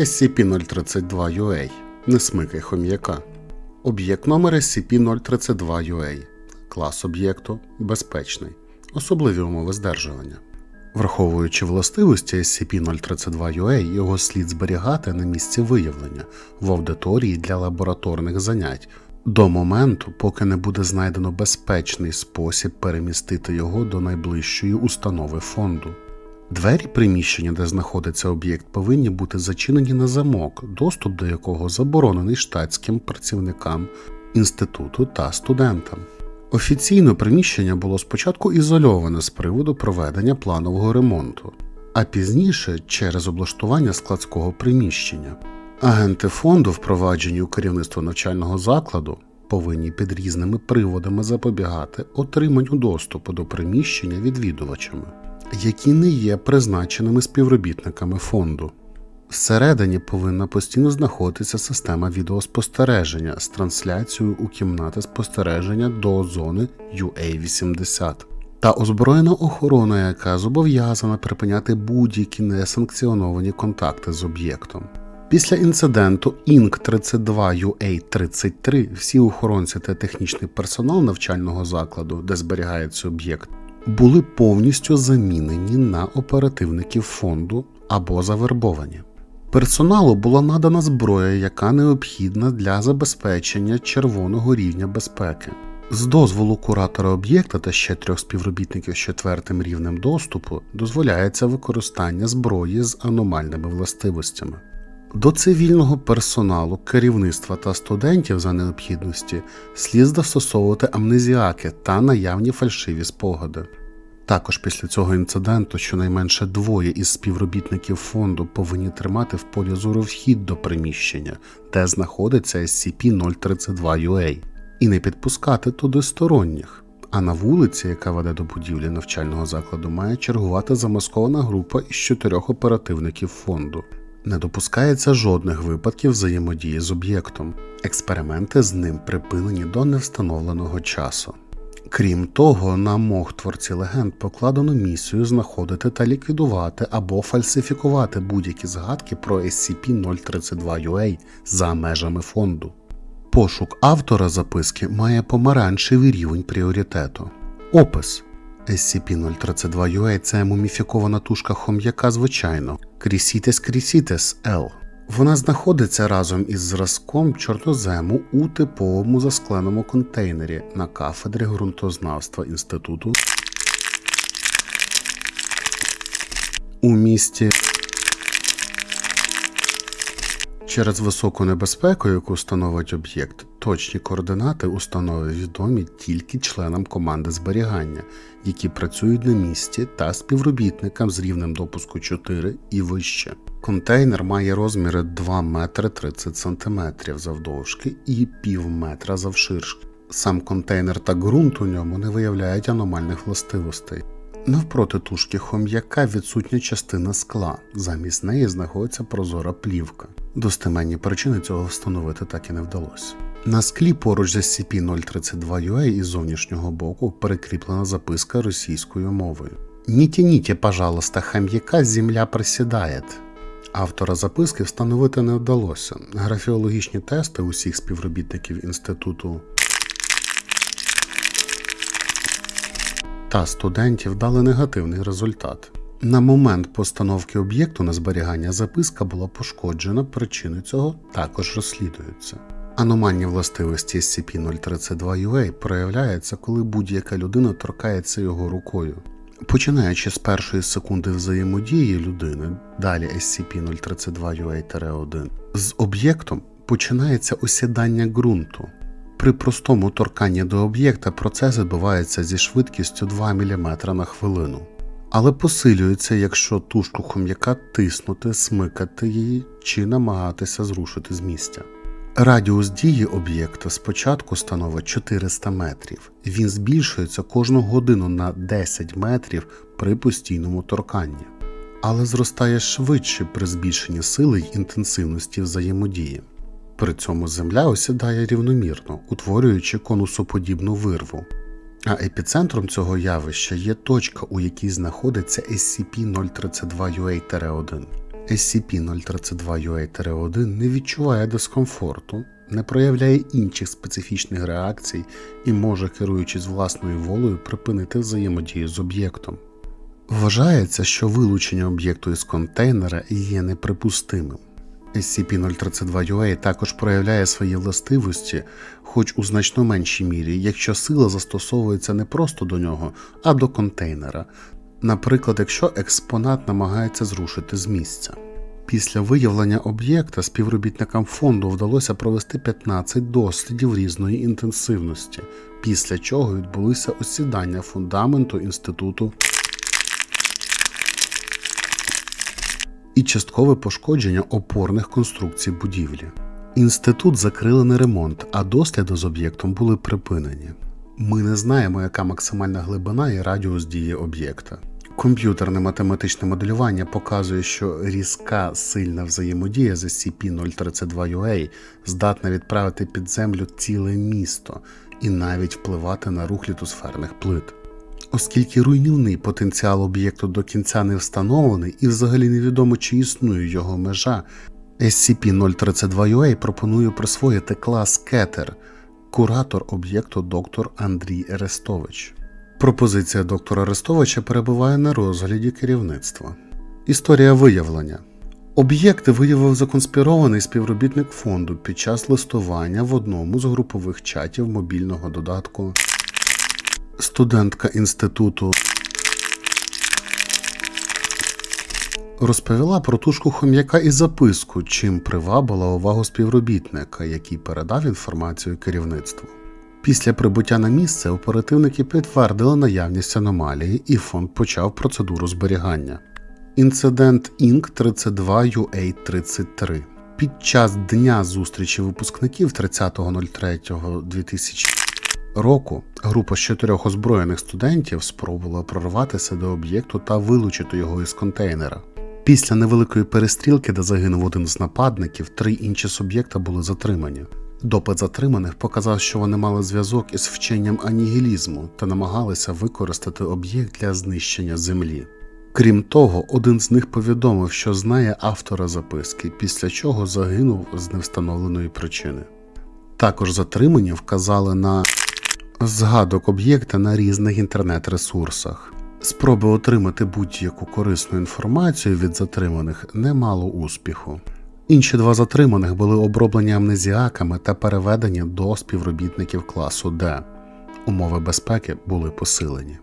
SCP-032-UA. Не смикай хом'яка. Об'єкт номер SCP-032-UA. Клас об'єкту безпечний. Особливі умови здержування. Враховуючи властивості SCP-032-UA, його слід зберігати на місці виявлення в аудиторії для лабораторних занять до моменту, поки не буде знайдено безпечний спосіб перемістити його до найближчої установи фонду. Двері приміщення, де знаходиться об'єкт, повинні бути зачинені на замок, доступ до якого заборонений штатським працівникам інституту та студентам. Офіційно приміщення було спочатку ізольоване з приводу проведення планового ремонту, а пізніше через облаштування складського приміщення. Агенти фонду, впроваджені у керівництво навчального закладу, повинні під різними приводами запобігати отриманню доступу до приміщення відвідувачами, які не є призначеними співробітниками фонду. Всередині повинна постійно знаходитися система відеоспостереження з трансляцією у кімнати спостереження до зони UA-80 та озброєна охорона, яка зобов'язана припиняти будь-які несанкціоновані контакти з об'єктом. Після інциденту інк 32 UA 33 всі охоронці та технічний персонал навчального закладу, де зберігається об'єкт, були повністю замінені на оперативників фонду або завербовані. Персоналу була надана зброя, яка необхідна для забезпечення червоного рівня безпеки. З дозволу куратора об'єкта та ще трьох співробітників з четвертим рівнем доступу дозволяється використання зброї з аномальними властивостями. До цивільного персоналу, керівництва та студентів за необхідності слід застосовувати амнезіаки та наявні фальшиві спогади. Також після цього інциденту щонайменше двоє із співробітників фонду повинні тримати в полі зору вхід до приміщення, де знаходиться SCP-032-UA, і не підпускати туди сторонніх. А на вулиці, яка веде до будівлі навчального закладу, має чергувати замаскована група із чотирьох оперативників фонду. Не допускається жодних випадків взаємодії з об'єктом. Експерименти з ним припинені до невстановленого часу. Крім того, на мох творці легенд покладено місію знаходити та ліквідувати або фальсифікувати будь-які згадки про SCP-032-UA за межами фонду. Пошук автора записки має помаранчевий рівень пріоритету. Опис SCP-032-UA це муміфікована тушка хом'яка звичайно Крісітес Крісітес L. Вона знаходиться разом із зразком чорнозему у типовому заскленому контейнері на кафедрі ґрунтознавства інституту у місті. Через високу небезпеку, яку становить об'єкт, точні координати установи відомі тільки членам команди зберігання, які працюють на місці, та співробітникам з рівнем допуску 4 і вище. Контейнер має розміри 2 метри 30 см завдовжки і пів метра завширшки. Сам контейнер та ґрунт у ньому не виявляють аномальних властивостей. Навпроти тушки хом'яка відсутня частина скла, замість неї знаходиться прозора плівка. Достеменні причини цього встановити так і не вдалося. На склі поруч з SCP-032-UA із зовнішнього боку перекріплена записка російською мовою. «Не тяните, пожалуйста, хам'яка, земля присідає». Автора записки встановити не вдалося. Графіологічні тести усіх співробітників інституту та студентів дали негативний результат. На момент постановки об'єкту на зберігання записка була пошкоджена, причини цього також розслідуються. Аномальні властивості SCP-032-UA проявляються, коли будь-яка людина торкається його рукою. Починаючи з першої секунди взаємодії людини, далі SCP-032-UA-1, з об'єктом починається осідання ґрунту. При простому торканні до об'єкта процес відбувається зі швидкістю 2 мм на хвилину, але посилюється, якщо тушку хом'яка тиснути, смикати її чи намагатися зрушити з місця. Радіус дії об'єкта спочатку становить 400 метрів, він збільшується кожну годину на 10 метрів при постійному торканні, але зростає швидше при збільшенні сили й інтенсивності взаємодії. При цьому земля осідає рівномірно, утворюючи конусоподібну вирву. А епіцентром цього явища є точка, у якій знаходиться SCP-032-UA-1. SCP-032-UA-1 не відчуває дискомфорту, не проявляє інших специфічних реакцій і може, керуючись власною волею, припинити взаємодію з об'єктом. Вважається, що вилучення об'єкту із контейнера є неприпустимим. SCP-032-UA також проявляє свої властивості, хоч у значно меншій мірі, якщо сила застосовується не просто до нього, а до контейнера. Наприклад, якщо експонат намагається зрушити з місця. Після виявлення об'єкта співробітникам фонду вдалося провести 15 дослідів різної інтенсивності, після чого відбулися осідання фундаменту інституту і часткове пошкодження опорних конструкцій будівлі. Інститут закрили на ремонт, а досліди з об'єктом були припинені. Ми не знаємо, яка максимальна глибина і радіус дії об'єкта. Комп'ютерне математичне моделювання показує, що різка сильна взаємодія з SCP-032-UA здатна відправити під землю ціле місто і навіть впливати на рух літосферних плит. Оскільки руйнівний потенціал об'єкту до кінця не встановлений і взагалі невідомо, чи існує його межа, SCP-032-UA пропонує присвоїти клас Кетер, куратор об'єкту доктор Андрій Арестович. Пропозиція доктора Арестовича перебуває на розгляді керівництва. Історія виявлення. Об'єкти виявив законспірований співробітник фонду під час листування в одному з групових чатів мобільного додатку. Студентка інституту розповіла про тушку хом'яка і записку, чим привабила увагу співробітника, який передав інформацію керівництву. Після прибуття на місце оперативники підтвердили наявність аномалії, і фонд почав процедуру зберігання. Інцидент Інк 32 UA 33 під час дня зустрічі випускників 30.03.2000 року група з чотирьох озброєних студентів спробувала прорватися до об'єкту та вилучити його із контейнера. Після невеликої перестрілки, де загинув один з нападників, три інші суб'єкта були затримані. Допит затриманих показав, що вони мали зв'язок із вченням анігілізму та намагалися використати об'єкт для знищення землі. Крім того, один з них повідомив, що знає автора записки, після чого загинув з невстановленої причини. Також затримані вказали на згадок об'єкта на різних інтернет-ресурсах. Спроби отримати будь-яку корисну інформацію від затриманих не мало успіху. Інші два затриманих були оброблені амнезіаками та переведені до співробітників класу Д. Умови безпеки були посилені.